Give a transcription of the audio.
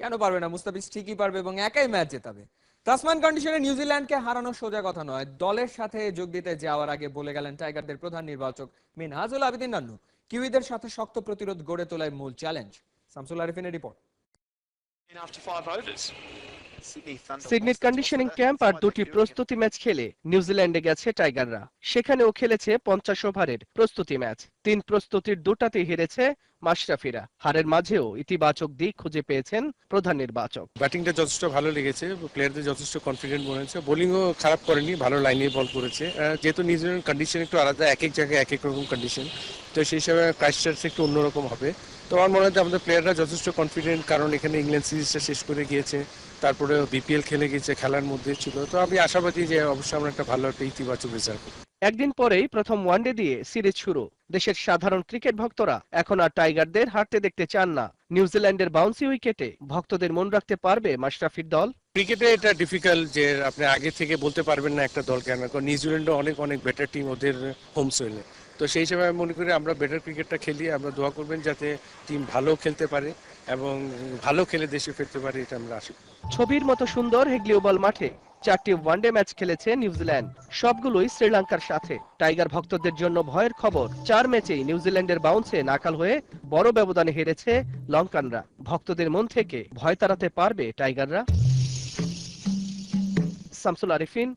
কেন পারবে না? মুস্তাফিজ ঠিকই পারবে এবং একাই ম্যাচ জেতাবে। তাসমান কন্ডিশনে নিউজিল্যান্ডকে হারানো সোজা কথা নয়। দলের সাথে যোগ দিতে যাওয়ার আগে বলে গেলেন টাইগারদের প্রধান নির্বাচক মিনহাজুল আবেদিন নান্নু। কিউইদের সাথে শক্ত প্রতিরোধ গড়ে তোলাই মূল চ্যালেঞ্জ শামসুল আরিফিনের রিপোর্ট. সিডনির কন্ডিশনিং ক্যাম্প আর দুটি প্রস্তুতি ম্যাচ খেলে নিউজিল্যান্ডে গেছে টাইগাররা সেখানেও খেলেছে পঞ্চাশ ওভারের প্রস্তুতি ম্যাচ। তিন প্রস্তুতির দুটাতে হেরেছে মাশরাফিরা। হারের মাঝেও ইতিবাচক দিক খুঁজে পেয়েছেন প্রধান নির্বাচক। ব্যাটিংটা যথেষ্ট ভালো লেগেছে, প্লেয়ারদের যথেষ্ট কনফিডেন্ট মনে হচ্ছে। বোলিংও খারাপ করেনি, ভালো লাইনে বল করেছে। যেহেতু নিউজিল্যান্ড কন্ডিশন একটু আলাদা, এক এক জায়গায় এক এক রকম কন্ডিশন তো সেই হিসাবে ক্রাইস্টার্স একটু অন্যরকম হবে। তো আমার মনে হয় আমাদের প্লেয়াররা যথেষ্ট কনফিডেন্ট কারণ এখানে ইংল্যান্ড সিরিজটা শেষ করে গিয়েছে। তারপরে বিপিএল খেলে গিয়েছে, খেলার মধ্যে ছিল। তো আমি আশাবাদী যে অবশ্যই আমরা একটা ভালো একটা ইতিবাচক রেজাল্ট একদিন পরেই প্রথম ওয়ানডে দিয়ে সিরিজ শুরু। দেশের সাধারণ ক্রিকেট ভক্তরা এখন আর টাইগারদের হারতে দেখতে চান না। নিউজিল্যান্ডের বাউন্সি উইকেটে ভক্তদের মন রাখতে পারবে মাশরাফির দল। ক্রিকেটে এটা ডিফিকাল্ট যে আপনি আগে থেকে বলতে পারবেন না একটা দল কেন কারণ নিউজিল্যান্ডও অনেক অনেক বেটার টিম ওদের হোম সোয়েলে তো সেই হিসাবে আমি মনে করি আমরা বেটার ক্রিকেটটা খেলি আমরা দোয়া করবেন যাতে টিম ভালো খেলতে পারে এবং ভালো খেলে দেশে ফিরতে পারে এটা আমরা আশা ছবির মতো সুন্দর হেগলিওবল মাঠে চারটি ওয়ানডে ম্যাচ খেলেছে নিউজিল্যান্ড সবগুলোই শ্রীলঙ্কার সাথে। টাইগার ভক্তদের জন্য ভয়ের খবর। চার ম্যাচেই নিউজিল্যান্ডের বাউন্সে নাকাল হয়ে বড় ব্যবধানে হেরেছে লঙ্কানরা। ভক্তদের মন থেকে ভয় তাড়াতে পারবে টাইগাররা। শামসুল আরিফিন